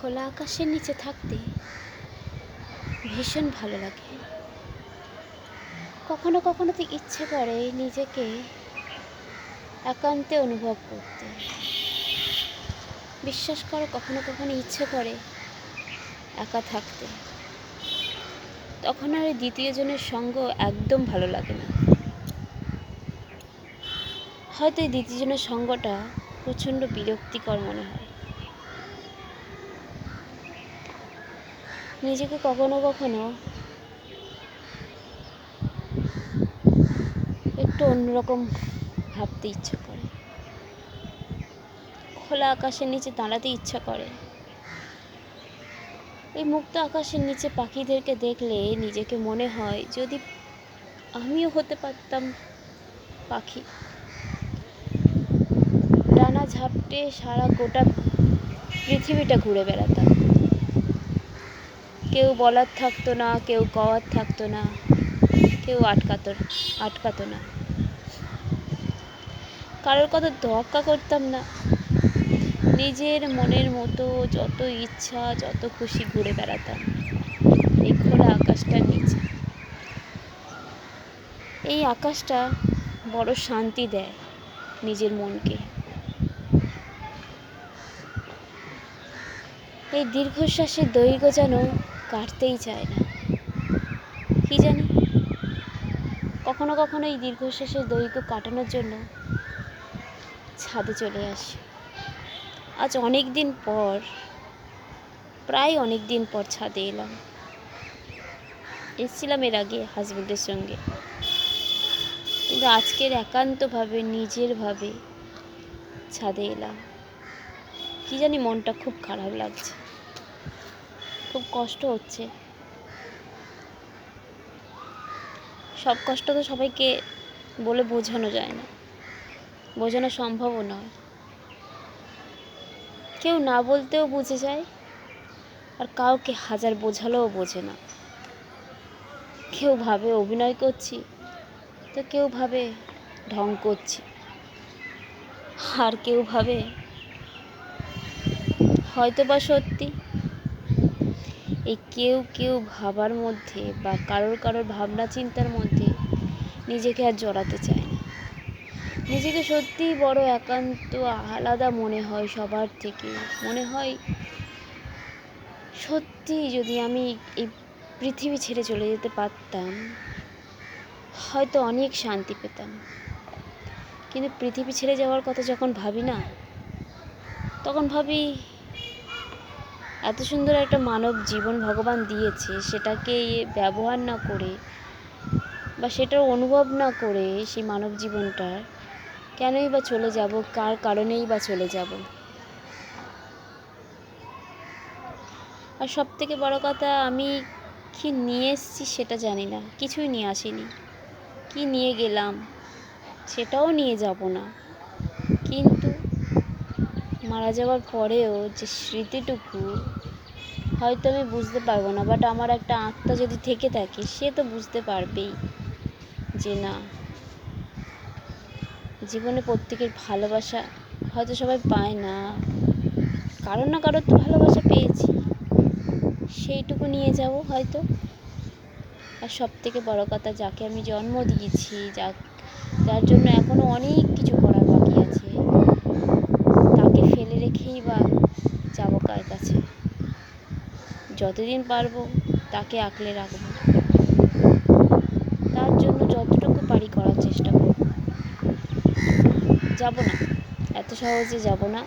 খোলা আকাশের নিচে থাকতে ভীষণ ভালো লাগে। কখনো কখনো তো ইচ্ছে করে নিজেকে একান্তে অনুভব করতে। বিশ্বাস করো, কখনো কখনো ইচ্ছে করে একা থাকতে। তখন আর দ্বিতীয় জনের সঙ্গ একদম ভালো লাগে না। হয়তো এই দ্বিতীয় জনের সঙ্গটা প্রচণ্ড বিরক্তিকর মনে হয়। নিজেকে কখনো কখনো একটু অন্যরকম ভাবতে ইচ্ছা করে। খোলা আকাশের নিচে দাঁড়াতে ইচ্ছা করে। এই মুক্ত আকাশের নিচে পাখিদেরকে দেখলে নিজেকে মনে হয় যদি আমিও হতে পারতাম পাখি। ডানা ঝাপটে সারা গোটা পৃথিবীটা ঘুরে বেড়াতাম। কেউ বলার থাকতো না, কেউ কওয়ার থাকতো না, কেউ আটকাতো আটকাতো না। কারোর কথা ধক্কা করতাম না। নিজের মনের মতো যত ইচ্ছা, যত খুশি ঘুরে বেড়াতাম। এই খোলা আকাশটার নিচে। এই আকাশটা বড় শান্তি দেয় নিজের মনকে। এই দীর্ঘশ্বাসের দৈর্ঘ্য যেন কাটতেই চায় না। কি জানি? কখনো কখনো এই দীর্ঘশ্বাসের দৈর্ঘ্য কাটানোর জন্য ছাদে চলে আসি। আজ অনেক দিন পর, প্রায় অনেক দিন পর ছাদে এলাম। এসেছিলাম এর আগে হাজবেন্ডের সঙ্গে। কিন্তু আজকের একান্তভাবে নিজেরভাবে ছাদে এলাম। কি জানি মনটা খুব খারাপ লাগছে। খুব কষ্ট হচ্ছে। সব কষ্ট তো সবাইকে বলে বোঝানো যায় না। বোঝানো সম্ভবও নয়। কেউ না বলতেও বুঝে যায়, আর কাউকে হাজার বোঝালেও বোঝে না। কেউ ভাবে অভিনয় করছি, তো কেউ ভাবে ঢং করছি। আর কেউ ভাবে হয়তো বা সত্যি এই কেউ কেউ ভাবার মধ্যে বা কারোর কারোর ভাবনা চিন্তার মধ্যে নিজেকে আর জড়াতে চায় না। নিজেকে সত্যিই বড় একান্ত আলাদা মনে হয় সবার থেকে। মনে হয় সত্যি যদি আমি এই পৃথিবী ছেড়ে চলে যেতে পারতাম, হয়তো অনেক শান্তি পেতাম। কিন্তু পৃথিবী ছেড়ে যাওয়ার কথা যখন ভাবি না, তখন ভাবি এত সুন্দর একটা মানব জীবন ভগবান দিয়েছে, সেটাকে ব্যবহার না করে বা সেটার অনুভব না করে সেই মানব জীবনটার কেনই বা চলে যাব, কার কারণেই বা চলে যাব? আর সব থেকে বড় কথা, আমি কি নিয়ে এসেছি সেটা জানি না, কিছুই নিয়ে আসিনি। কি নিয়ে গেলাম, সেটাও নিয়ে যাব না। কিন্তু মারা যাওয়ার পরেও যে স্মৃতিটুকু হয়তো আমি বুঝতে পারব না বাট আমার একটা আত্মা যদি থেকে থাকে, সে তো বুঝতে পারবেই যে না, জীবনে প্রত্যেকের ভালোবাসা হয়তো সবাই পায় না। কারোর না কারোর তো ভালোবাসা পেয়েছি। সেইটুকু নিয়ে যাব হয়তো। আর সব থেকে বড় কথা, যাকে আমি জন্ম দিয়েছি যা যার জন্য এখনও অনেক কিছু করার বাকি আছে তাকে ফেলে রেখেই বা যাব কার কাছে যতদিন পারব তাকে আঁকলে রাখব। তার জন্য যতটুকু পারি করার চেষ্টা করব। যাব না, এত সহজে যাব না।